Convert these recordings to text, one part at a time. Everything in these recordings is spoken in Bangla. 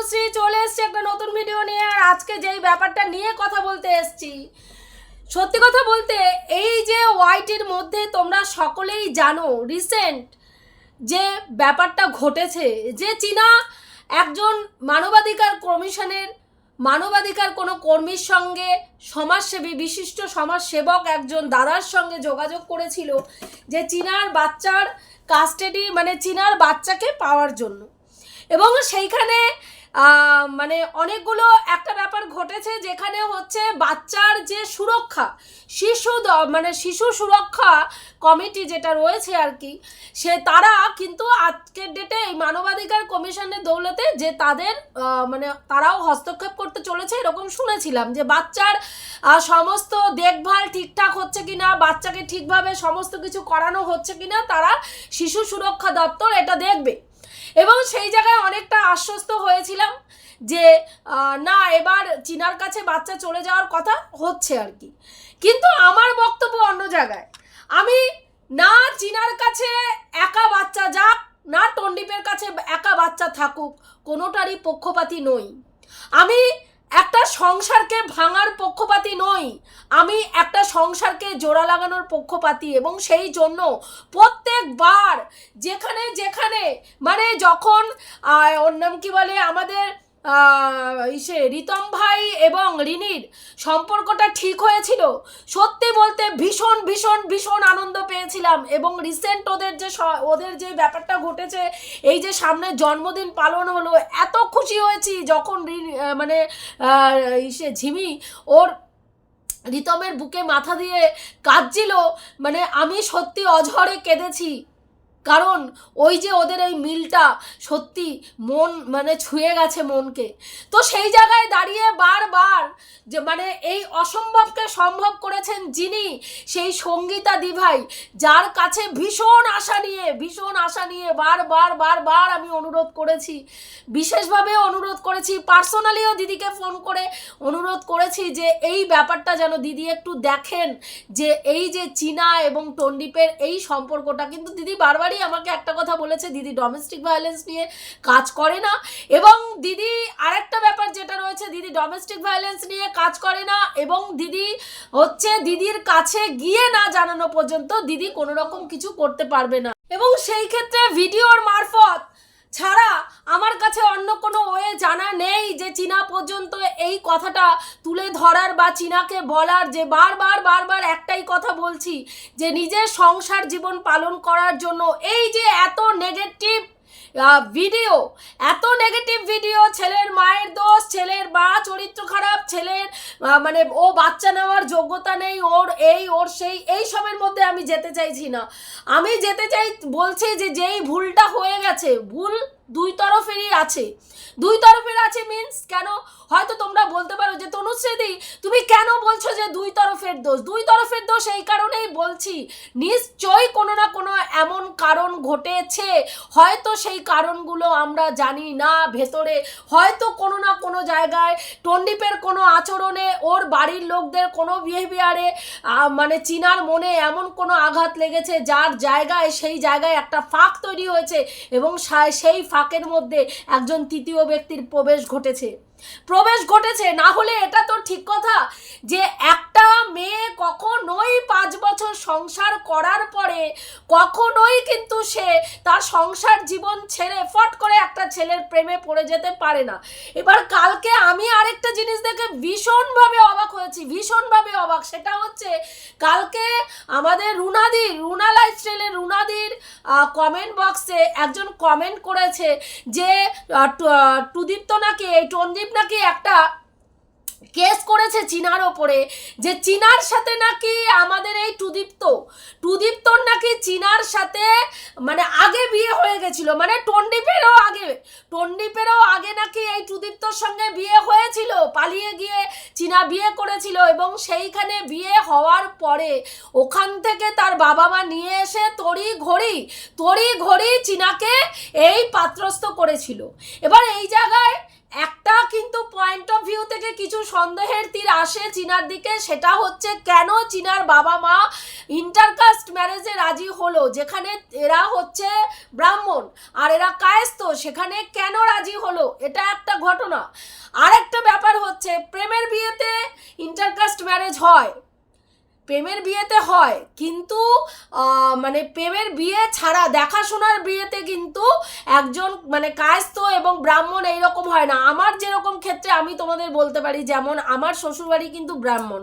তনুশ্রী চলে এসছে একটা নতুন ভিডিও নিয়ে, আর আজকে যেই ব্যাপারটা নিয়ে কথা বলতে এসছি, সত্যি কথা বলতে এই যে ওয়াইটির মধ্যে তোমরা সকলেই জানো রিসেন্ট যে ব্যাপারটা ঘটেছে, যে চীনা একজন মানবাধিকার কমিশনের, মানবাধিকার কোনো কর্মীর সঙ্গে সমাজসেবী, বিশিষ্ট সমাজসেবক একজন দাদার সঙ্গে যোগাযোগ করেছিল যে চীনার বাচ্চার কাস্টাডি মানে চীনার বাচ্চাকে পাওয়ার জন্য। এবং সেইখানে মানে অনেকগুলো একটা ব্যাপার ঘটেছে যেখানে হচ্ছে বাচ্চার যে সুরক্ষা, শিশু মানে শিশু সুরক্ষা কমিটি যেটা রয়েছে আর কি, সে তারা কিন্তু আজকের ডেটে এই মানবাধিকার কমিশনের দৌলতে যে তাদের মানে তারাও হস্তক্ষেপ করতে চলেছে এরকম শুনেছিলাম যে বাচ্চার সমস্ত দেখভাল ঠিকঠাক হচ্ছে কিনা, বাচ্চাকে ঠিকভাবে সমস্ত কিছু করানো হচ্ছে কিনা, তারা শিশু সুরক্ষা দপ্তর এটা দেখবে। এবং সেই জায়গায় অনেকটা আশ্বস্ত হয়েছিলাম যে না, এবার চীনার কাছে বাচ্চা চলে যাওয়ার কথা হচ্ছে আর কি। কিন্তু আমার বক্তব্য অন্য জায়গায়। আমি না চীনার কাছে একা বাচ্চা যাক, না টন্ডিপের কাছে একা বাচ্চা থাকুক, কোনোটারই পক্ষপাতি নই। আমি একটা সংসারকে ভাঙার পক্ষপাতি নই। আমি একটা সংসারকে জোড়া লাগানোর পক্ষপাতি এবং সেই জন্য প্রত্যেকবার যেখানে যেখানে মানে যখন অন্য কি বলে আমাদের ইসে রিতম ভাই এবং রিনির সম্পর্কটা ঠিক হয়েছিল। সত্যি বলতে ভীষণ ভীষণ ভীষণ আনন্দ পেয়েছিলাম এবং রিসেন্ট ওদের যে ওদের যে ব্যাপারটা ঘটেছে, এই যে সামনে জন্মদিন পালন হলো, এত খুশি হয়েছি যখন মানে ইসে ঝিমি ওর রিতমের বুকে মাথা দিয়ে কাঁদছিল। মানে আমি সত্যি অঝরে কেঁদেছি। কারণ ওই যে ওদের এই মিলটা সত্যি মন মানে ছুঁয়ে গেছে মনকে। তো সেই জায়গায় দাঁড়িয়ে বারবার যে মানে এই অসম্ভবকে সম্ভব করেছেন যিনি, সেই সঙ্গীতা দিভাই, যার কাছে ভীষণ আশা নিয়ে, ভীষণ আশা নিয়ে বারবার বারবার আমি অনুরোধ করেছি। বিশেষভাবে অনুরোধ করেছি, পার্সোনালিও দিদিকে ফোন করে অনুরোধ করেছি যে এই ব্যাপারটা যেন দিদি একটু দেখেন যে এই যে চীনা এবং টন্ডিপের এই সম্পর্কটা। কিন্তু দিদি বারবারই আমাকে একটা কথা বলেছে, দিদি ডোমেস্টিক ভায়োলেন্স নিয়ে কাজ করে না। এবং দিদি, আরেকটা ব্যাপার যেটা রয়েছে, দিদি ডোমেস্টিক ভায়োলেন্স নিয়ে কাজ করে না এবং দিদি হচ্ছে দিদির কাছে গিয়ে না জানানো পর্যন্ত দিদি কোনো রকম কিছু করতে পারবে না। এবং সেই ক্ষেত্রে ভিডিওর মারফত ছাড়া কোনো ওয়ে জানা নেই যে চীনা পর্যন্ত এই কথাটা তুলে ধরার বা চীনাকে বলার যে বারবার বারবার একটাই কথা বলছি যে নিজের সংসার জীবন পালন করার জন্য এই যে এত নেগেটিভ ভিডিও এত নেগেটিভ ভিডিও ছেলের মায়ের দোষ, ছেলের মা চরিত্র খারাপ, ছেলের মানে ও বাচ্চা নেওয়ার যোগ্যতা নেই, ওর এই, ওর সেই, এই সবের মধ্যে আমি যেতে চাইছি না। আমি যেতে চাই, বলছি যে যেই ভুলটা হয়ে গেছে, ভুল দুই তরফেরই আছে। দুই তরফের আছে মিন্স কেন? হয়তো তোমরা বলতে পারো যে, তনুশ্রীদি, তুমি কেন বলছো যে দুই তরফের দোষ? দুই তরফের দোষ এই কারণেই বলছি। নিশ্চয়ই কোনো না কোনো এমন কারণ ঘটেছে। হয়তো সেই কারণগুলো আমরা জানি না ভেতরে। হয়তো কোনো না কোনো জায়গায় টন্ডিপের কোনো আচরণে, ওর বাড়ির লোকদের কোনো বিহেভিয়ারে মানে চিনার মনে এমন কোনো আঘাত লেগেছে, যার জায়গায়, সেই জায়গায় একটা ফাঁক তৈরি হয়েছে এবং সেই সেই ফাঁকের মধ্যে একজন তৃতীয় ব্যক্তির প্রবেশ ঘটেছে। প্রবেশ ঘটেছে। না হলে এটা তো ঠিক কথা যে একটা মেয়ে কখনোই পাঁচ বছর সংসার করার পরে কখনোই কিন্তু সে তার সংসার জীবন ছেড়ে ফট করে একটা ছেলের প্রেমে পড়ে যেতে পারে না। এবার কালকে আমি আরেকটা জিনিস দেখে ভীষণভাবে অবাক হয়েছি, ভীষণভাবে অবাক। সেটা হচ্ছে কালকে আমাদের রুনাদি, রুনা লাইফস্টাইলের রুনাদির কমেন্ট বক্সে একজন কমেন্ট করেছে যে টুদীপ্ত নাকি এই টনদীপ নাকি একটা কেস করেছে চীনার ওপরে, যে চীনার সাথে নাকি আমাদের এই টুদীপ্ত, টুদীপ্তর নাকি চীনার সাথে মানে আগে বিয়ে হয়ে গেছিল মানে টন্ডিপেরও আগে টন্ডিপেরও আগে নাকি এই টুদীপ্তর সঙ্গে বিয়ে হয়েছিল, পালিয়ে গিয়ে চীনা বিয়ে করেছিল এবং সেইখানে বিয়ে হওয়ার পরে ওখান থেকে তার বাবা মা নিয়ে এসে তড়ি ঘড়ি তড়ি ঘড়ি চীনাকে এই পাত্রস্থ করেছিল। এবার এই জায়গায় একটা কিন্তু পয়েন্ট অফ ভিউ থেকে কিছু সন্দেহের তীর আসে চীনার দিকে, সেটা হচ্ছে কেন চীনার বাবা মা ইন্টারকাস্ট ম্যারেজে রাজি হলো? যেখানে এরা হচ্ছে ব্রাহ্মণ আর এরা কায়স্থ, সেখানে কেন রাজি হলো? এটা একটা ঘটনা। আরেকটা ব্যাপার হচ্ছে, প্রেমের বিয়েতে ইন্টারকাস্ট ম্যারেজ হয়। প্রেমের বিয়েতে হয়, কিন্তু মানে প্রেমের বিয়ে ছাড়া দেখাশোনার বিয়েতে কিন্তু একজন মানে কায়স্থ এবং ব্রাহ্মণ এইরকম হয় না। আমার যেরকম ক্ষেত্রে আমি তোমাদের বলতে পারি, যেমন আমার শ্বশুরবাড়ি কিন্তু ব্রাহ্মণ।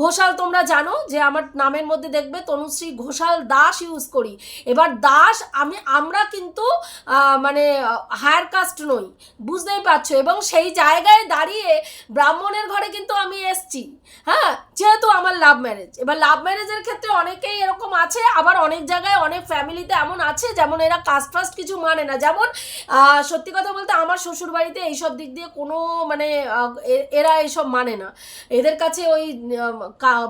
ঘোষাল তোমরা জানো যে আমার নামের মধ্যে দেখবে তনুশ্রী ঘোষাল দাস ইউজ করি। এবার দাস আমি, আমরা কিন্তু মানে হায়ার কাস্ট নই, বুঝতেই পারছ? এবং সেই জায়গায় দাঁড়িয়ে ব্রাহ্মণের ঘরে কিন্তু আমি এসছি হ্যাঁ? যেহেতু আমার লাভ ম্যারেজ এবার লাভ ম্যারেজের ক্ষেত্রে অনেকেই এরকম আছে, আবার অনেক জায়গায় অনেক ফ্যামিলিতে এমন আছে, যেমন এরা কাস্ট ফাস্ট কিছু মানে না। যেমন সত্যি কথা বলতে আমার শ্বশুর বাড়িতে এইসব দিক দিয়ে কোনো মানে এরা এইসব মানে না। এদের কাছে ওই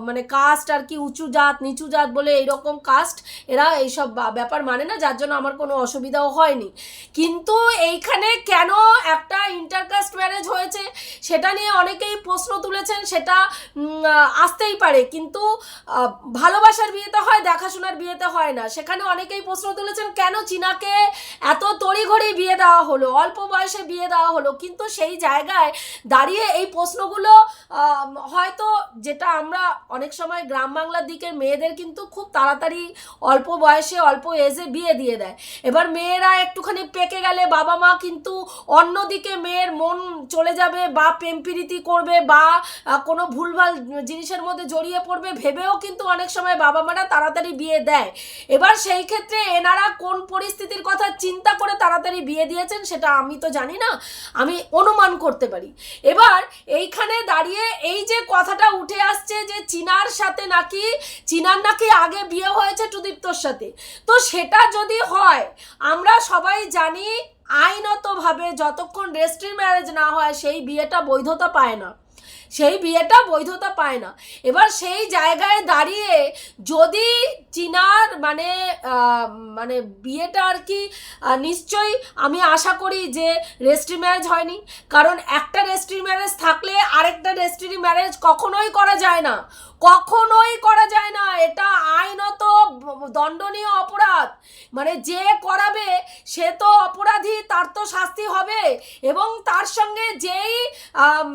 মানে কাস্ট আর কি উঁচু জাত, নিচু জাত বলে এইরকম কাস্ট এরা এইসব ব্যাপার মানে না, যার জন্য আমার কোনো অসুবিধাও হয়নি। কিন্তু এইখানে কেন একটা ইন্টারকাস্ট ম্যারেজ হয়েছে, সেটা নিয়ে অনেকেই প্রশ্ন তুলেছেন, সেটা আসতেই পারে। কিন্তু ভালোবাসার বিয়েতে হয়, দেখাশোনার বিয়েতে হয় না। সেখানে অনেকেই প্রশ্ন তুলেছেন, কেন চীনাকে এত তড়িঘড়ি বিয়ে দেওয়া হলো? অল্প বয়সে বিয়ে দেওয়া হলো। কিন্তু সেই জায়গায় দাঁড়িয়ে এই প্রশ্নগুলো হয়তো যেটা আমরা অনেক সময় গ্রাম বাংলার দিকের মেয়েদের কিন্তু খুব তাড়াতাড়ি অল্প বয়সে, অল্প এজে বিয়ে দিয়ে দেয়। এবার মেয়েরা একটুখানি পেকে গেলে বাবা মা কিন্তু অন্যদিকে মেয়ের মন চলে যাবে বা প্রেম প্রীতি করবে বা কোনো ভুলভাল জিনিসের মধ্যে জড়িয়ে পড়বে, ভেবেও কিন্তু অনেক সময় বাবা মারা তাড়াতাড়ি বিয়ে দেয়। এবার সেই ক্ষেত্রে এনারা কোন পরিস্থিতির কথা চিন্তা করে তাড়াতাড়ি বিয়ে দিয়েছেন সেটা আমি তো জানি না, আমি অনুমান করতে পারি। এবার এইখানে দাঁড়িয়ে এই যে কথাটা উঠে আসছে যে চীনার সাথে নাকি, চীনার নাকি আগে বিয়ে হয়েছে টুদীপ্তর সাথে। তো সেটা যদি হয়, আমরা সবাই জানি আইনতভাবে যতক্ষণ রেজিস্ট্রি ম্যারেজ না হয়, সেই বিয়েটা বৈধতা পায় না। সেই বিয়েটা বৈধতা পায় না। এবার সেই জায়গায় দাঁড়িয়ে যদি চীনার মানে মানে বিয়েটা আর কি নিশ্চয়ই আমি আশা করি যে রেজিস্ট্রি ম্যারেজ হয়নি। কারণ একটা রেজিস্ট্রি ম্যারেজ থাকলে আরেকটা রেজিস্ট্রি ম্যারেজ কখনোই করা যায় না। কখনোই করা যায় না। এটা আইনত দণ্ডনীয় অপরাধ। মানে যে করাবে, সে তো অপরাধী, তার তো শাস্তি হবে। এবং তার সঙ্গে যেই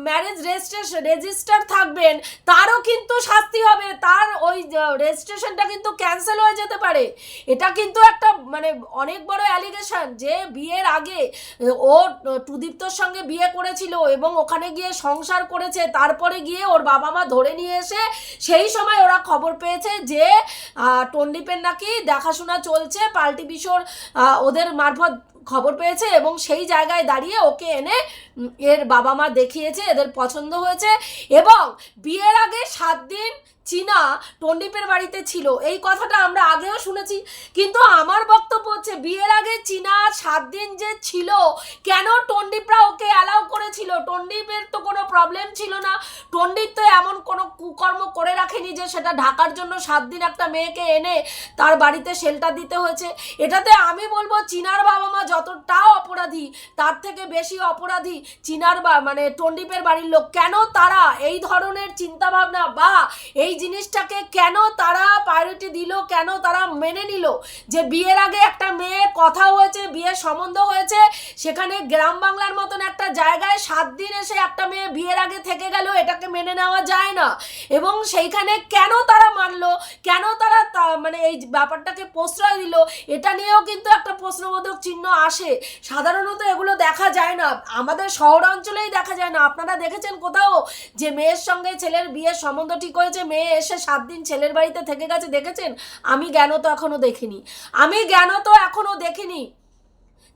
ম্যারেজ রেজিস্ট্রেশন রেজিস্টার থাকবেন, তারও কিন্তু শাস্তি হবে। তার ওই রেজিস্ট্রেশনটা কিন্তু ক্যান্সেল হয়ে যেতে পারে। এটা কিন্তু একটা মানে অনেক বড় অ্যালিগেশন যে বিয়ের আগে, ও, টুদীপ্তর সঙ্গে বিয়ে করেছিল এবং ওখানে গিয়ে সংসার করেছে। তারপরে গিয়ে ওর বাবা মা ধরে নিয়ে এসে সেই সময় ওরা খবর পেয়েছে যে টন্ডিপের নাকি দেখাশোনা চলছে, পাল্টি বিশোর ওদের মারফত খবর পেয়েছে এবং সেই জায়গায় দাঁড়িয়ে ওকে এনে এর বাবা মা দেখিয়েছে, এদের পছন্দ হয়েছে এবং বিয়ের আগে সাত দিন চীনা টন্ডিপের বাড়িতে ছিল। এই কথাটা আমরা আগেও শুনেছি। কিন্তু আমার বক্তব্য হচ্ছে, বিয়ের আগে চীনা সাত দিন যে ছিল, কেন টন্ডিপরা ওকে অ্যালাউ করেছিল? টন্ডিপের তো কোনো প্রবলেম ছিল না। টন্ডিপ তো এমন কোনো কুকর্ম করে রাখেনি যে সেটা ঢাকার জন্য সাত দিন একটা মেয়েকে এনে তার বাড়িতে শেল্টার দিতে হয়েছে। এটাতে আমি বলব, চীনার বাবা মা যতটা অপরাধী, তার থেকে বেশি অপরাধী চীনার বা মানে টন্ডিপের বাড়ির লোক। কেন তারা এই ধরনের চিন্তাভাবনা বা এই জিনিসটাকে কেন তারা প্রায়োরিটি দিল, কেন তারা মেনে নিল? যে বিয়ের আগে একটা মেয়ে কথা হয়েছে, বিয়ের সম্বন্ধ হয়েছে, সেখানে গ্রাম বাংলার মতন একটা জায়গায় সাত দিন এসে একটা মেয়ে বিয়ের আগে থেকে গেল, এটাকে মেনে নেওয়া যায় না। এবং সেইখানে কেন তারা মানলো? কেন তারা মানে এই ব্যাপারটাকে প্রশ্রয় দিল? এটা নিয়েও কিন্তু একটা প্রশ্নবোধক চিহ্ন আসে। সাধারণত এগুলো দেখা যায় না। আমাদের শহর অঞ্চলেই দেখা যায় না। আপনারা দেখেছেন কোথাও যে মেয়ের সঙ্গে ছেলের বিয়ের সম্বন্ধ ঠিক হয়েছে, মেয়ে এসে সাত দিন ছেলের বাড়িতে থেকে গেছে, দেখেছেন? আমি জ্ঞান তো এখনও দেখিনি। আমি জ্ঞান তো এখনও দেখিনি।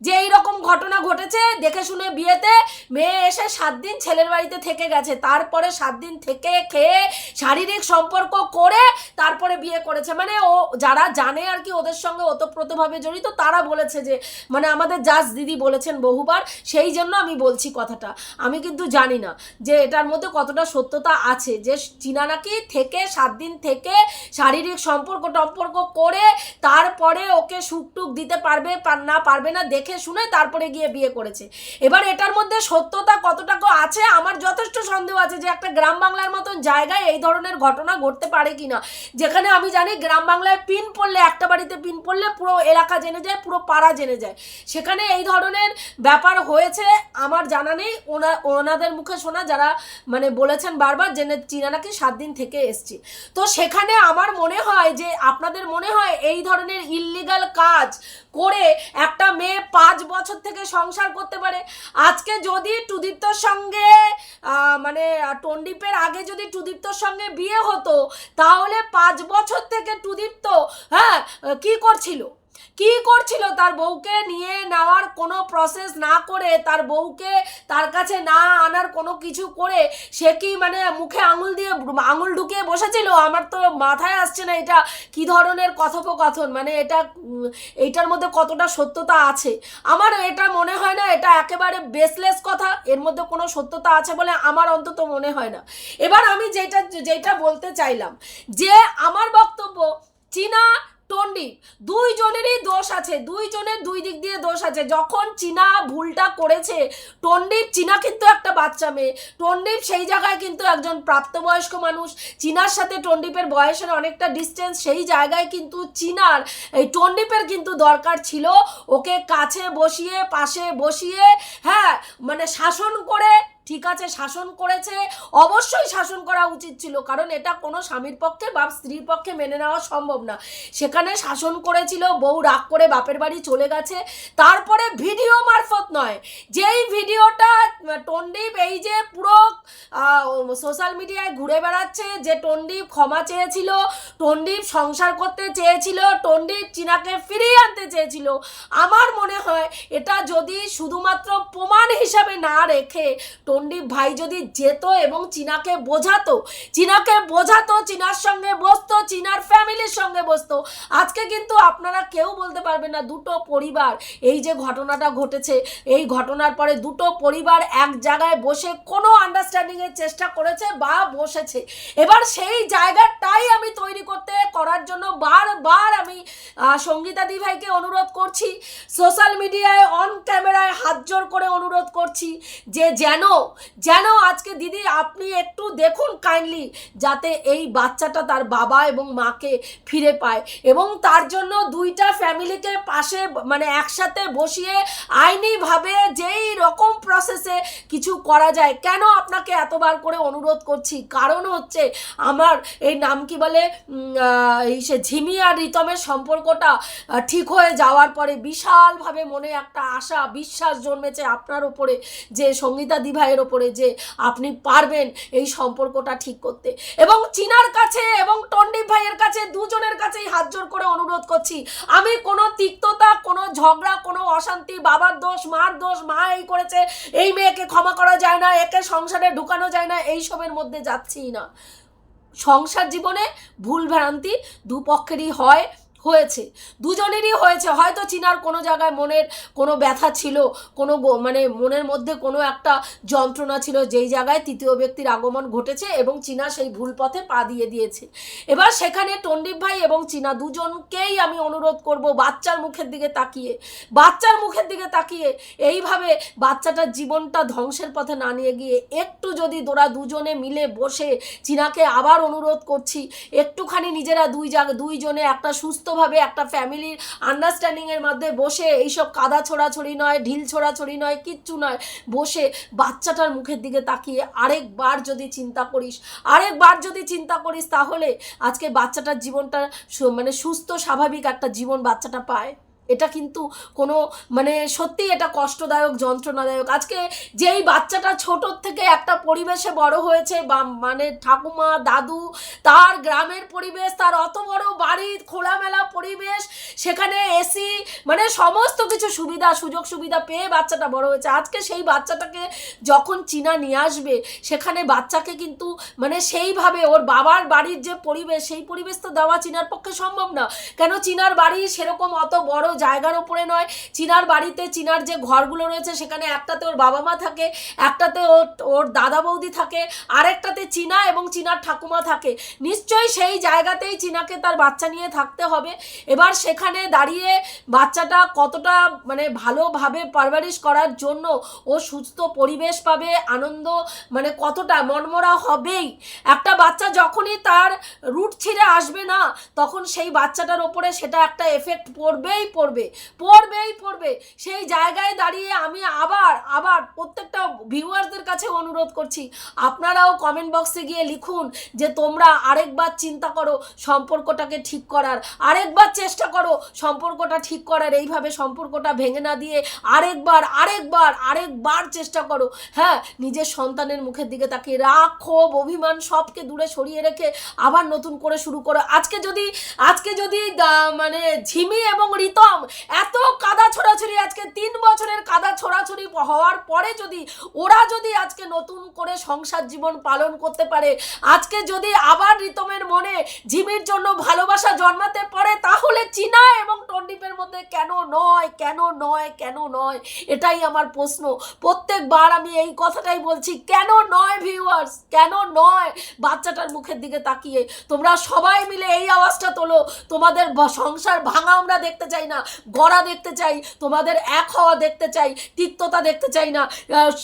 যে এইরকম ঘটনা ঘটেছে, দেখে শুনে বিয়েতে মেয়ে এসে সাত দিন ছেলের বাড়িতে থেকে গেছে, তারপরে সাত দিন থেকে খেয়ে শারীরিক সম্পর্ক করে তারপরে বিয়ে করেছে। মানে ও যারা জানে আর কি ওদের সঙ্গে ওতপ্রোতভাবে জড়িত, তারা বলেছে যে মানে আমাদের জাজ দিদি বলেছেন বহুবার, সেই জন্য আমি বলছি কথাটা। আমি কিন্তু জানি না যে এটার মধ্যে কতটা সত্যতা আছে, যে চীনা নাকি থেকে সাত দিন থেকে শারীরিক সম্পর্ক টম্পর্ক করে তারপরে ওকে সুখ টুক দিতে পারবে না পারবে না, দেখে দেখে শুনে তারপরে গিয়ে বিয়ে করেছে। এবার এটার মধ্যে সত্যতা কতটাকো আছে, আমার যথেষ্ট সন্দেহ আছে যে একটা গ্রাম বাংলার মতন জায়গায় এই ধরনের ঘটনা ঘটতে পারে কিনা। যেখানে আমি জানি গ্রাম বাংলায় পিন পড়লে, একটা বাড়িতে পিন পড়লে পুরো এলাকা জেনে যায়, পুরো পাড়া জেনে যায়। সেখানে এই ধরনের ব্যাপার হয়েছে, আমার জানা নেই। ওনা, ওনাদের মুখে শোনা যারা মানে বলেছেন বারবার জেনে চীনা নাকি সাত দিন থেকে এসছি। তো সেখানে আমার মনে হয় যে, আপনাদের মনে হয় এই ধরনের ইললিগাল কাজ করে একটা মেয়ে পাঁচ বছর থেকে সংসার করতে পারে। আজকে যদি টুদীপ্তর সঙ্গে মানে টন্ডিপের আগে যদি টুদীপ্তর সঙ্গে বিয়ে হতো, তাহলে পাঁচ বছর থেকে টুদীপ্ত হ্যাঁ কি করছিল? কি করছিল তার বউকে নিয়ে নেওয়ার কোনো প্রসেস না করে, তার বউকে তার কাছে না আনার কোনো কিছু করে, সে কি মানে মুখে আঙুল দিয়ে আঙুল ঢুকিয়ে বসেছিল? আমার তো মাথায় আসছে না এটা কি ধরনের কথোপকথন? মানে এটা এইটার মধ্যে কতটা সত্যতা আছে? আমার এটা মনে হয় না, এটা একেবারে বেসলেস কথা। এর মধ্যে কোনো সত্যতা আছে বলে আমার অন্তত মনে হয় না। এবার আমি যেটা যেটা বলতে চাইলাম যে, আমার বক্তব্য, চীনা টন্ডিপ দুইজনেরই দোষ আছে, দুইজনের দুই দিক দিয়ে দোষ আছে। যখন চীনা ভুলটা করেছে, টন্ডিপ চীনা কিন্তু একটা বাচ্চা মেয়ে। টন্ডিপ সেই জায়গায় কিন্তু একজন প্রাপ্তবয়স্ক মানুষ। চীনার সাথে টন্ডিপের বয়সের অনেকটা ডিস্টেন্স সেই জায়গায় কিন্তু চীনার এই টন্ডিপের কিন্তু দরকার ছিল। ওকে কাছে বসিয়ে, পাশে বসিয়ে হ্যাঁ মানে শাসন করে ঠিক আছে, শাসন করেছে। অবশ্যই শাসন করা উচিত ছিল, কারণ এটা কোনো স্বামীর পক্ষে বা স্ত্রীর পক্ষে মেনে নেওয়া সম্ভব না। সেখানে শাসন করেছিল, বউ রাগ করে বাপের বাড়ি চলে গেছে। তারপরে ভিডিও মারফত নয়। যেই ভিডিওটা টন্ডিপ এই যে পুরো সোশ্যাল মিডিয়ায় ঘুরে বেড়াচ্ছে, যে টন্ডিপ ক্ষমা চেয়েছিল টন্ডিপ সংসার করতে চেয়েছিল টন্ডিপ চীনাকে ফিরিয়ে আনতে চেয়েছিল, আমার মনে হয় এটা যদি শুধুমাত্র প্রমাণ হিসাবে না রেখে টন্ডিপ ভাই যদি যেত এবং চীনাকে বোঝাতো চীনাকে বোঝাতো চীনার সঙ্গে বসতো চীনার ফ্যামিলির সঙ্গে বসতো আজকে কিন্তু আপনারা কেউ বলতে পারবেন না দুটো পরিবার। এই যে ঘটনাটা ঘটেছে এই ঘটনার পরে দুটো পরিবার এক জায়গায় বসে কোনো আন্ডারস্ট্যান্ডিংয়ের চেষ্টা করেছে বা বসেছে। এবার সেই জায়গাটাই আমি তৈরি করতে করার জন্য বারবার আমি আহ, সঙ্গীতা দি ভাইকে অনুরোধ করছি। সোশ্যাল মিডিয়ায় অন ক্যামেরায় হাত জোর করে অনুরোধ করছি যে যেন যেন আজকে দিদি আপনি একটু দেখুন কাইন্ডলি যাতে এই বাচ্চাটা তার বাবা এবং মাকে ফিরে পায়। এবং তার জন্য দুইটা ফ্যামিলিকে পাশে মানে একসাথে বসিয়ে আইনিভাবে যেই রকম প্রসেসে কিছু করা যায়, কেন আপনাকে এতবার করে অনুরোধ করছি? কারণ হচ্ছে আমার এই নাম কি বলে এই সে ঝিমি আর রিতমের সম্পর্কটা ঠিক হয়ে যাওয়ার পরে বিশালভাবে মনে একটা আশা, বিশ্বাস জন্মেছে আপনার ওপরে যে সঙ্গীতা দিভাইয়ের ওপরে যে আপনি পারবেন এই সম্পর্কটা ঠিক করতে। এবং চিনার কাছে এবং টন্ডিপ ভাইয়ের কাছে দুজনের কাছেই হাত জোর করে অনুরোধ করছি। আমি কোনো তিক্ততা, কোনো ঝগড়া, কোনো অশান্তি, বাবার দোষ, মার দোষ, মা এই করেছে, এই মেয়েকে ক্ষমা করা যায় না, একে সংসারে ঢুকানো যায় না, এইসবের মধ্যে যাচ্ছিই না। সংসার জীবনে ভুল ভ্রান্তি দুপক্ষেরই হয় হয়েছে। দুজনেরই হয়েছে। হয়তো চিনার কোনো জায়গায় মনের কোনো ব্যথা ছিল, কোনো মানে মনের মধ্যে কোনো একটা যন্ত্রণা ছিল, যেই জায়গায় তৃতীয় ব্যক্তির আগমন ঘটেছে এবং চীনা সেই ভুল পথে পা দিয়ে দিয়েছে। এবার সেখানে টন্ডিপ ভাই এবং চীনা দুজনকেই আমি অনুরোধ করব বাচ্চার মুখের দিকে তাকিয়ে, বাচ্চার মুখের দিকে তাকিয়ে এইভাবে বাচ্চাটার জীবনটা ধ্বংসের পথে না নিয়ে গিয়ে একটু যদি তোরা দুজনে মিলে বসে চীনাকে আবার অনুরোধ করছি, একটুখানি নিজেরা দুই জায়গা দুইজনে একটা সুস্থভাবে একটা ফ্যামিলির আন্ডারস্ট্যান্ডিংয়ের মধ্যে বসে এইসব কাদা ছোড়াছড়ি নয়, ঢিল ছোড়াছড়ি নয়, কিচ্ছু নয়, বসে বাচ্চাটার মুখের দিকে তাকিয়ে আরেকবার যদি চিন্তা করিস, আরেকবার যদি চিন্তা করিস তাহলে আজকে বাচ্চাটার জীবনটা মানে সুস্থ, স্বাভাবিক একটা জীবন বাচ্চাটা পায়। এটা কিন্তু কোনো মানে সত্যি এটা কষ্টদায়ক, যন্ত্রণাদায়ক। আজকে যেই বাচ্চাটা ছোটোর থেকে একটা পরিবেশে বড় হয়েছে, বা মানে ঠাকুমা, দাদু, তার গ্রামের পরিবেশ, তার অত বড় বাড়ি, খোলামেলা পরিবেশ, সেখানে এসি মানে সমস্ত কিছু সুবিধা, সুযোগ সুবিধা পেয়ে বাচ্চাটা বড় হয়েছে। আজকে সেই বাচ্চাটাকে যখন চীনা নিয়ে আসবে, সেখানে বাচ্চাকে কিন্তু মানে সেইভাবে ওর বাবার বাড়ির যে পরিবেশ, সেই পরিবেশ তো দেওয়া চীনার পক্ষে সম্ভব না। কেন চীনার বাড়ি সেরকম অত বড় জায়গার ওপরে নয়, চিনার বাড়িতে, চিনার যে ঘরগুলো রয়েছে, সেখানে একটাতে ওর বাবা মা থাকে, একটাতে ওর ওর দাদা বৌদি থাকে, আরেকটাতে চীনা এবং চীনার ঠাকুমা থাকে। নিশ্চয়ই সেই জায়গাতেই চীনাকে তার বাচ্চা নিয়ে থাকতে হবে। এবার সেখানে দাঁড়িয়ে বাচ্চাটা কতটা মানে ভালোভাবে পারভারিশ করার জন্য ও সুস্থ পরিবেশ পাবে, আনন্দ মানে কতটা মনমরা হবেই। একটা বাচ্চা যখনই তার রুট ছিঁড়ে আসবে না, তখন সেই বাচ্চাটার ওপরে সেটা একটা এফেক্ট পড়বেই পড়বে। পড়বেই পড়বে। সেই জায়গায় দাঁড়িয়ে আমি আবার আবার প্রত্যেকটা ভিউয়ারদের কাছে অনুরোধ করছি, আপনারাও কমেন্ট বক্সে গিয়ে লিখুন যে তোমরা আরেকবার চিন্তা করো সম্পর্কটাকে ঠিক করার, আরেকবার চেষ্টা করো সম্পর্কটা ঠিক করার, এইভাবে সম্পর্কটা ভেঙে না দিয়ে আরেকবার আরেকবার আরেকবার চেষ্টা করো। হ্যাঁ নিজের সন্তানের মুখের দিকে তাকিয়ে রাগ ক্ষোভ অভিমান সবকে দূরে সরিয়ে রেখে আবার নতুন করে শুরু করো। আজকে যদি আজকে যদি মানে ঝিমি এবং রিতম এত কাদা ছোড়াছুড়ি আজকে, তিন বছরের কাদা ছোড়াছুড়ি হওয়ার পরে যদি ওরা যদি আজকে নতুন করে সংসার জীবন পালন করতে পারে, আজকে যদি আবার রিতমের মনে জিমির জন্য ভালোবাসা জন্মাতে পারে, তাহলে চীনা এবং টন্ডিপের মধ্যে কেন নয় কেন নয় কেন নয়? এটাই আমার প্রশ্ন। প্রত্যেকবার আমি এই কথাটাই বলছি, কেন নয় ভিউয়ার্স কেন নয়? বাচ্চাটার মুখের দিকে তাকিয়ে। তোমরা সবাই মিলে এই আওয়াজটা তোলো। তোমাদের সংসার ভাঙা আমরা দেখতে চাই না, গড়া দেখতে চাই, তোমাদের এক হওয়া দেখতে চাই, তিক্ততা দেখতে চাই না।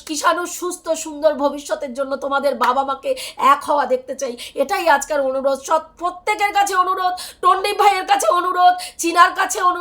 কিষাণু সুস্থ, সুন্দর ভবিষ্যতের জন্য তোমাদের বাবা মাকে এক হওয়া দেখতে চাই। এটাই আজকের অনুরোধ। সৎ প্রত্যেকের কাছে অনুরোধ টন্ডিপ ভাইয়ের কাছে অনুরোধ, চিনার কাছে অনুরোধ।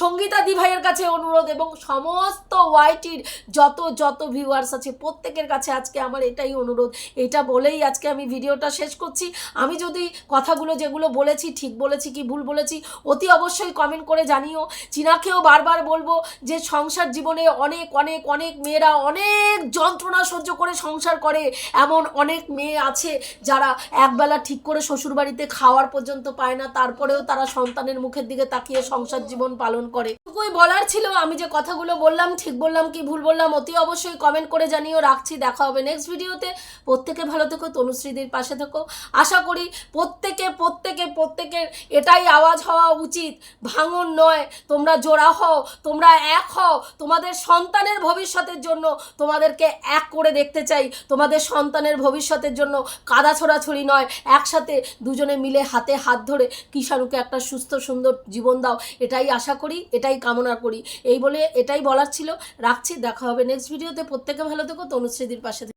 সঙ্গীতা দি ভাইয়ের কাছে অনুরোধ এবং সমস্ত ওয়াইটির যত যত ভিউয়ার্স আছে, প্রত্যেকের কাছে আজকে আমার এটাই অনুরোধ। এটা বলেই আজকে আমি ভিডিওটা শেষ করছি। আমি যদি কথাগুলো যেগুলো বলেছি, ঠিক বলেছি কি ভুল বলেছি, অতি অবশ্যই কমেন্ট করে জানিও। চীনাকেও বারবার বলব যে সংসার জীবনে অনেক অনেক অনেক মেয়েরা অনেক যন্ত্রণা সহ্য করে সংসার করে। এমন অনেক মেয়ে আছে যারা একবেলা ঠিক করে শ্বশুরবাড়িতে খাওয়ার পর্যন্ত পায় না, তারপরেও তারা সন্তানের মুখের দিকে তাকিয়ে সংসার জীবন পালন করে। এটুকুই বলার ছিল, আমি যে কথাগুলো বললাম, ঠিক বললাম কি ভুল বললাম, অতি অবশ্যই কমেন্ট করে জানিও। রাখছি, দেখা হবে নেক্সট ভিডিওতে প্রত্যেকে ভালো থেকো, তনুশ্রীদের পাশে থেকো। আশা করি প্রত্যেকে প্রত্যেকে, প্রত্যেকের এটাই আওয়াজ হওয়া উচিত। ভাঙন নয়, তোমরা জোড়া হও, তোমরা এক হও। তোমাদের সন্তানের ভবিষ্যতের জন্য তোমাদেরকে এক করে দেখতে চাই। তোমাদের সন্তানের ভবিষ্যতের জন্য কাদা ছোড়াছড়ি নয়। একসাথে দুজনে মিলে হাতে হাত ধরে কিষাণুকে একটা সুস্থ, সুন্দর জীবন দাও। এটাই আশা করি, এটাই কামনা করি। এই বলে এটাই বলার ছিল। রাখছি, দেখা হবে নেক্সট ভিডিওতে প্রত্যেকে ভালো থেকো। তনুশ্রীদির পাশে।